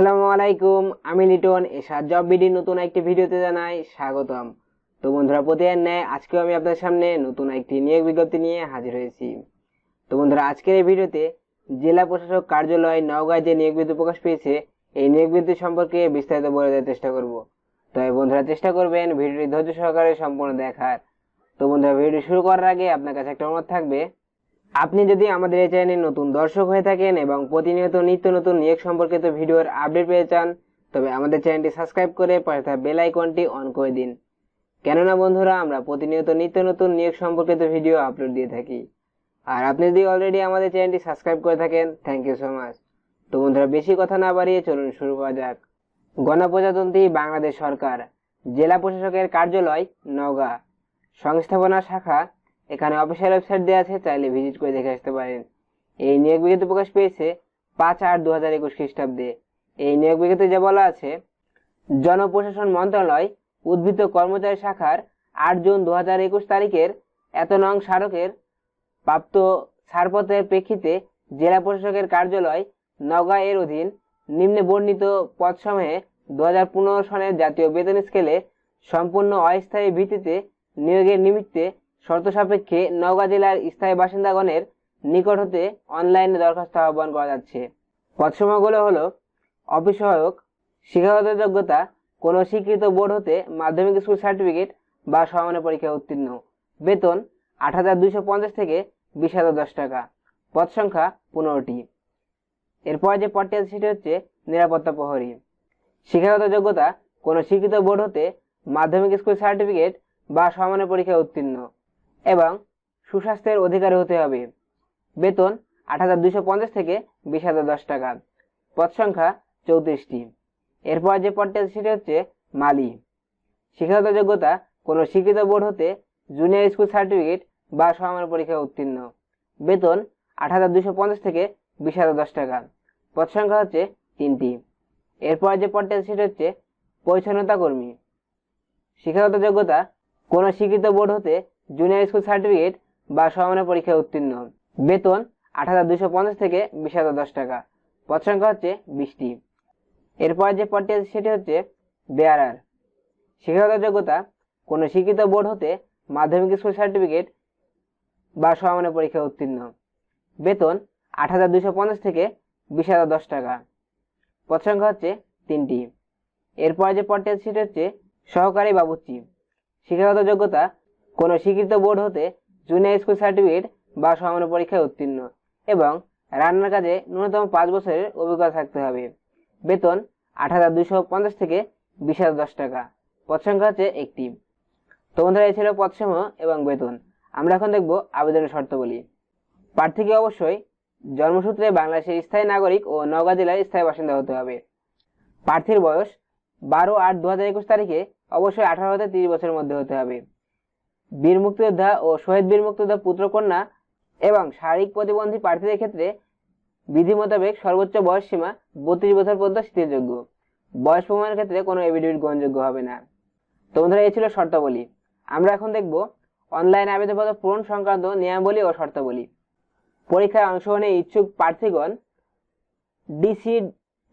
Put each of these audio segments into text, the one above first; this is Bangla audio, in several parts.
আসসালামু আলাইকুম, আমি লিটন এসার জব বিডির নতুন একটি ভিডিওতে জানাই স্বাগতম। তো বন্ধুরা, প্রতিদিন ন্যায় আজকেও আমি আপনাদের সামনে নতুন একটি নিয়োগ বিজ্ঞপ্তি নিয়ে হাজির হয়েছি। তো বন্ধুরা, আজকের এই ভিডিওতে জেলা প্রশাসক কার্যালয় নওগাঁয় যে নিয়োগ বিজ্ঞপ্তি প্রকাশ পেয়েছে, এই নিয়োগ বিজ্ঞপ্তি সম্পর্কে বিস্তারিত বলে দেওয়ার চেষ্টা করব। তবে বন্ধুরা, চেষ্টা করবেন ভিডিওটি ধৈর্য সহকারে সম্পূর্ণ দেখার। তো বন্ধুরা ভিডিও শুরু করার আগে আপনার কাছে একটা অনুরোধ থাকবে আপনি যদি আমাদের এই চ্যানেলে নতুন দর্শক হয়ে থাকেন এবং প্রতিনিয়ত নিত্য নতুন নিয়োগ সম্পর্কিত ভিডিওর আপডেট পেয়ে চান, তবে আমাদের চ্যানেলটি সাবস্ক্রাইব করে পাশে থাকা বেল আইকনটি অন করে দিন। কেননা বন্ধুরা, আমরা প্রতিনিয়ত নিত্য নতুন নিয়োগ সম্পর্কিত ভিডিও আপলোড দিয়ে থাকি। আর আপনি যদি অলরেডি আমাদের চ্যানেলটি সাবস্ক্রাইব করে থাকেন থ্যাংক ইউ সো মাচ তো বন্ধুরা, বেশি কথা না বাড়িয়ে চলুন শুরু করা যাক। গণপ্রজাতন্ত্রী বাংলাদেশ সরকার, জেলা প্রশাসকের কার্যালয়, নওগাঁ। সংস্থাপনা শাখা এখানে অফিসিয়াল ওয়েবসাইট দেওয়া আছে, চাইলে ভিজিট করে দেখে আসতে পারেন। এই নিয়োগ বিজ্ঞপ্তি প্রকাশ পেয়েছে পাঁচ আট দু হাজার একুশ খ্রিস্টাব্দে। এই নিয়োগ বিজ্ঞপ্তি যা বলা আছে, জনপ্রশাসন মন্ত্রণালয় উদ্ভিদ কর্মচারী শাখার আট জুন দু হাজার একুশ তারিখের এত নং স্মারকের প্রাপ্ত ছাড়পত্রের প্রেক্ষিতে জেলা প্রশাসকের কার্যালয় নওগাঁ এর অধীন নিম্নে বর্ণিত পদসমূহে দু হাজার পনেরো সনের জাতীয় বেতন স্কেলে সম্পূর্ণ অস্থায়ী ভিত্তিতে নিয়োগের নিমিত্তে শর্ত সাপেক্ষে নওগাঁ জেলার স্থায়ী বাসিন্দাগণের নিকট হতে অনলাইনে দরখাস্ত আহ্বান করা যাচ্ছে। পদসমূহগুলো হলো অফিস সহায়ক শিক্ষাগত যোগ্যতা কোনো স্বীকৃত বোর্ড হতে মাধ্যমিক স্কুল সার্টিফিকেট বা সমানের পরীক্ষা উত্তীর্ণ। বেতন আট হাজার দুইশো পঞ্চাশ থেকে বিশ হাজার দশ টাকা। পদ সংখ্যা পনেরোটি। এরপর যে পদটি আছে সেটি হচ্ছে নিরাপত্তা প্রহরী। শিক্ষাগত যোগ্যতা কোনো স্বীকৃত বোর্ড হতে মাধ্যমিক স্কুল সার্টিফিকেট বা সমানের পরীক্ষা উত্তীর্ণ। এবং সুস্বাস্থ্যের অধিকারী হতে হবে। বেতন আট হাজার দুইশো পঞ্চাশ থেকে বিশ হাজার দশ টাকা। পদ সংখ্যা চৌত্রিশটি। এরপর যে পদটি আছে সেটি হচ্ছে মালি। শিক্ষাগত যোগ্যতা কোনো শিক্ষিত বোর্ড হতে জুনিয়র স্কুল সার্টিফিকেট বা সমানের পরীক্ষায় উত্তীর্ণ। বেতন আট হাজার দুইশো পঞ্চাশ থেকে বিশ হাজার দশ টাকা। পদ সংখ্যা হচ্ছে তিনটি। এরপর যে পদটি আছে সেটি হচ্ছে পরিচ্ছন্নতা কর্মী শিক্ষাগত যোগ্যতা কোনো শিক্ষিত বোর্ড হতে জুনিয়র স্কুল সার্টিফিকেট বা সমানের পরীক্ষায় উত্তীর্ণ। বেতন আট হাজার দুশো পঞ্চাশ থেকে বিশ হাজার দশ টাকা। পদ সংখ্যা হচ্ছে বিশটি। এরপর যে পদটি আছে সেটি হচ্ছে বেয়ারার শিক্ষাগত যোগ্যতা, কোনো শিক্ষিত বোর্ড হতে মাধ্যমিক স্কুল সার্টিফিকেট বা সমানের পরীক্ষায় উত্তীর্ণ। বেতন আট হাজার দুশো পঞ্চাশ থেকে বিশ হাজার দশ টাকা। পদ সংখ্যা হচ্ছে তিনটি। এরপর যে পদটি আছে সেটি হচ্ছে সহকারী বাবুর্চি। শিক্ষাগত যোগ্যতা কোনো স্বীকৃত বোর্ড হতে জুনিয়র স্কুল সার্টিফিকেট বা সমান পরীক্ষায় উত্তীর্ণ এবং রান্নার কাজে ন্যূনতম পাঁচ বছরের অভিজ্ঞতা থাকতে হবে। বেতন আট হাজার দুশো পঞ্চাশ থেকে বিশ হাজার দশ টাকা। পদ সংখ্যা হচ্ছে একটি। তো বন্ধুরা, এই ছিল পদসমূহ এবং বেতন। আমরা এখন দেখব আবেদনের শর্তাবলী। প্রার্থীকে অবশ্যই জন্মসূত্রে বাংলাদেশের স্থায়ী নাগরিক ও নওগাঁ জেলার স্থায়ী বাসিন্দা হতে হবে। প্রার্থীর বয়স বারো আট দু হাজার একুশ তারিখে অবশ্যই আঠারো হতে তিরিশ বছরের মধ্যে হতে হবে। বীর মুক্তিযোদ্ধা ও শহীদ বীর মুক্তিযোদ্ধা পুত্রকন্যা এবং শারীরিক প্রতিবন্ধী প্রার্থীদের ক্ষেত্রে বিধি মোতাবেক সর্বোচ্চ বয়স সীমা বত্রিশ বছর পর্যন্ত স্থিরযোগ্য বয়স প্রমাণের ক্ষেত্রে কোনো এভিডেভিট গ্রহণযোগ্য হবে না। তো বন্ধুরা, এই ছিল শর্তাবলী। আমরা এখন দেখব অনলাইন আবেদনপত্র পূরণ সংক্রান্ত নিয়মাবলী ও শর্তাবলী। পরীক্ষায় অংশগ্রহণে ইচ্ছুক প্রার্থীগণ ডিসি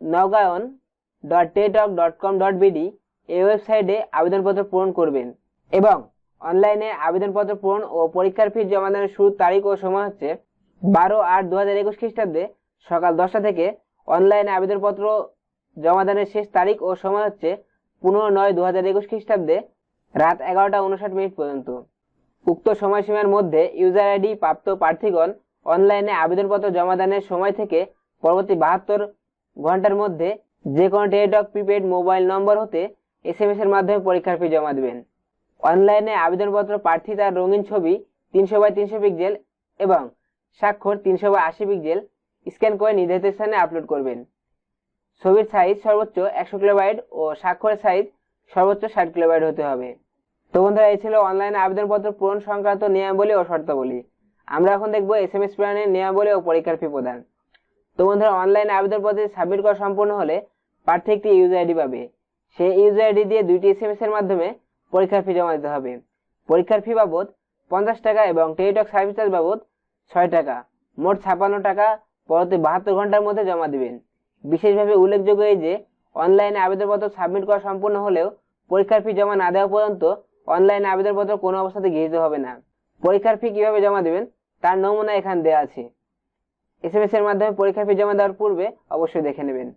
নগায়ন ডট টেটক ডট কম ডট বিডি এই ওয়েবসাইটে আবেদনপত্র পূরণ করবেন এবং অনলাইনে আবেদনপত্র পূরণ ও পরীক্ষার ফি জমাদানের শুরুর তারিখ ও সময় হচ্ছে বারো আট দু হাজার একুশ খ্রিস্টাব্দে সকাল দশটা থেকে অনলাইনে আবেদনপত্র জমাদানের শেষ তারিখ ও সময় হচ্ছে পনেরো নয় দু হাজার একুশ খ্রিস্টাব্দে রাত এগারোটা উনষাট মিনিট পর্যন্ত। উক্ত সময়সীমার মধ্যে ইউজার আইডি প্রাপ্ত প্রার্থীগণ অনলাইনে আবেদনপত্র জমাদানের সময় থেকে পরবর্তী বাহাত্তর ঘণ্টার মধ্যে যে কোনো টেলিটক, প্রিপেড মোবাইল নম্বর হতে এস এর মাধ্যমে পরীক্ষার ফি জমা দেবেন। অনলাইনে আবেদনপত্র, প্রার্থী তার রঙিন ছবি, তিনশো বাই তিনশো পিক্সেল এবং স্বাক্ষর তিনশো বাই আশি পিক্সেল স্ক্যান করে নির্ধারিত স্থানে আপলোড করবেন। ছবির সাইজ সর্বোচ্চ একশো কিলোবাইট ও স্বাক্ষরের সাইজ সর্বোচ্চ ষাট কিলোবাইট হতে হবে। তো বন্ধুরা, এই ছিল অনলাইনে আবেদনপত্র পূরণ সংক্রান্ত নিয়মাবলী ও শর্তাবলী। আমরা এখন দেখব এস এম এস প্ল্যানের নিয়মাবলী ও পরীক্ষার ফি প্রদান। তো বন্ধুরা, অনলাইনে আবেদনপত্রে সাবমিট করা সম্পূর্ণ হলে প্রার্থী একটি ইউজার আইডি পাবে। সেই ইউজার আইডি দিয়ে দুইটি এস এম এস এর মাধ্যমে পরীক্ষার ফি জমা দিতে হবে। পরীক্ষার ফি বাবদ পঞ্চাশ টাকা এবং টেলিটক সার্ভিস চার্জ বাবদ ছয় টাকা। মোট ছাপান্ন টাকা, পরবর্তী বাহাত্তর ঘণ্টার মধ্যে জমা দিবেন। বিশেষভাবে উল্লেখযোগ্য এই যে অনলাইনে আবেদনপত্র সাবমিট করা সম্পূর্ণ হলেও পরীক্ষার ফি জমা না দেওয়া পর্যন্ত অনলাইনে আবেদনপত্র কোনো অবস্থাতে গৃহীত হবে না। পরীক্ষার ফি কীভাবে জমা দেবেন, তার নমুনা এখানে দেওয়া আছে। এসএমএস এর মাধ্যমে পরীক্ষার ফি জমা দেওয়ার পূর্বে অবশ্যই দেখে নেবেন।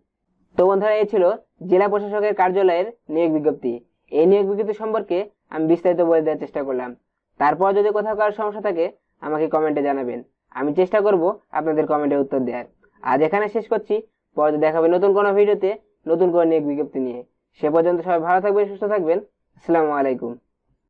তো বন্ধুরা, এই ছিল জেলা প্রশাসকের কার্যালয়ের নিয়োগ বিজ্ঞপ্তি। এই নিয়োগ বিজ্ঞপ্তি সম্পর্কে আমি বিস্তারিত বলে দেওয়ার চেষ্টা করলাম। তারপর যদি কোথাও কারোর সমস্যা থাকে, আমাকে কমেন্টে জানাবেন। আমি চেষ্টা করব আপনাদের কমেন্টে উত্তর দেওয়ার। আজ এখানে শেষ করছি। পরে দেখাবে নতুন কোনো ভিডিওতে নতুন কোনো নিয়োগ বিজ্ঞপ্তি নিয়ে। সে পর্যন্ত সবাই ভালো থাকবেন, সুস্থ থাকবেন। আসসালামু আলাইকুম।